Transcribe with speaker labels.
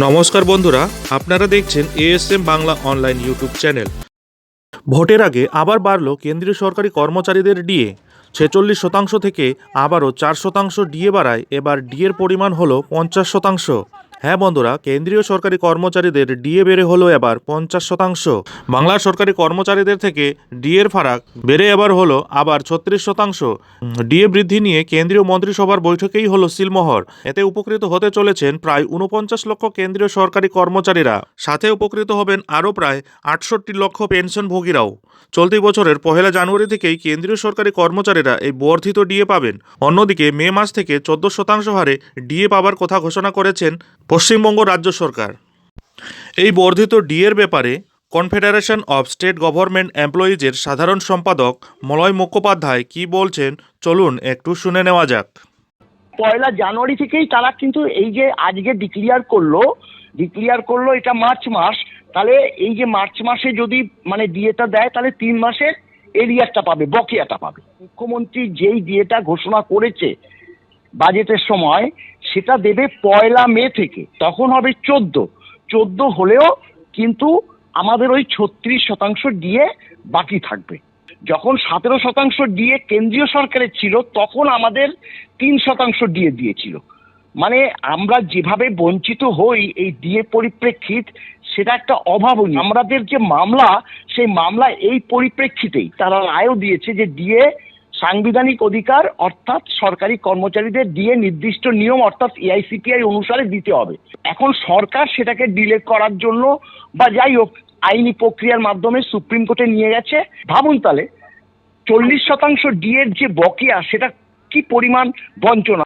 Speaker 1: নমস্কার বন্ধুরা, আপনারা দেখছেন ASM Bangla online YouTube channel ভোটের আগে আবার বাড়ল কেন্দ্রীয় সরকারি কর্মচারীদের ডিএ। ছেচল্লিশ শতাংশ থেকে আবারও চার শতাংশ ডিএ বাড়ায়, এবার ডিএর পরিমাণ হলো পঞ্চাশ শতাংশ। হ্যাঁ বন্ধুরা, কেন্দ্রীয় সরকারি কর্মচারীদের ডিএ বেড়ে হলো এবার পঞ্চাশ শতাংশ। বাংলার সরকারি কর্মচারীদের থেকে ডিএর ফারাক বেড়ে এবার হলো আবার ছত্রিশ শতাংশ। ডিএ বৃদ্ধি নিয়ে কেন্দ্রীয় মন্ত্রিসভার বৈঠকেই হলো সিলমোহর। এতে উপকৃত হতে চলেছেন প্রায় উনপঞ্চাশ লক্ষ কেন্দ্রীয় সরকারি কর্মচারীরা। সাথে উপকৃত হবেন আরও প্রায় আটষট্টি লক্ষ পেনশনভোগীরাও। চলতি বছরের পহেলা জানুয়ারি থেকেই কেন্দ্রীয় সরকারি কর্মচারীরা এই বর্ধিত ডিএ পাবেন। অন্যদিকে মে মাস থেকে চোদ্দ শতাংশ হারে ডিএ পাবার কথা ঘোষণা করেছেন পশ্চিমবঙ্গ রাজ্য সরকার। এই বর্ধিত ডিএর ব্যাপারে কনফেডারেশন অফ স্টেট গভর্নমেন্ট এমপ্লয়িজের সাধারণ সম্পাদক মলয় মুখোপাধ্যায় কি বলছেন, চলুন একটু শুনে নেওয়া যাক।
Speaker 2: পয়লা জানুয়ারি থেকেই তারা কিন্তু এই যে আজকে ডিক্লিয়ার করল ডিক্লিয়ার করল এটা মার্চ মাস, তাহলে এই যে মার্চ মাসে যদি মানে ডিএটা দেয়, তাহলে তিন মাসের এরিয়ারটা পাবে, বকেয়াটা পাবে। মুখ্যমন্ত্রী যেই ডিএটা ঘোষণা করেছে বাজেটের সময় সেটা দেবে পয়লা মে থেকে, তখন হবে চোদ্দ। চোদ্দ হলেও কিন্তু আমাদের ওই ছত্রিশ শতাংশ ডিএ বাকি থাকবে। যখন সতেরো শতাংশ ডিএ কেন্দ্রীয় সরকারের ছিল, তখন আমাদের তিন শতাংশ ডিএ দিয়েছিল। মানে আমরা যেভাবে বঞ্চিত হই, এই ডিএ পরিপ্রেক্ষিত, সেটা একটা অভাবনীয়। আমাদের যে মামলা, সেই মামলা এই পরিপ্রেক্ষিতেই তারা রায়ও দিয়েছে যে ডিএ সাংবিধানিক অধিকার অর্থাৎ সরকারি কর্মচারীদের দিয়ে নির্দিষ্ট নিয়ম অর্থাৎ এআইসিপিআই অনুসারে দিতে হবে। এখন সরকার সেটাকে ডিলে করার জন্য বা যাই হোক, আইনি প্রক্রিয়ার মাধ্যমে সুপ্রিম কোর্টে নিয়ে গেছে। ভাবুন তাহলে, চল্লিশ শতাংশ ডিএর যে বকেয়া, সেটা কি পরিমাণ বঞ্চনা?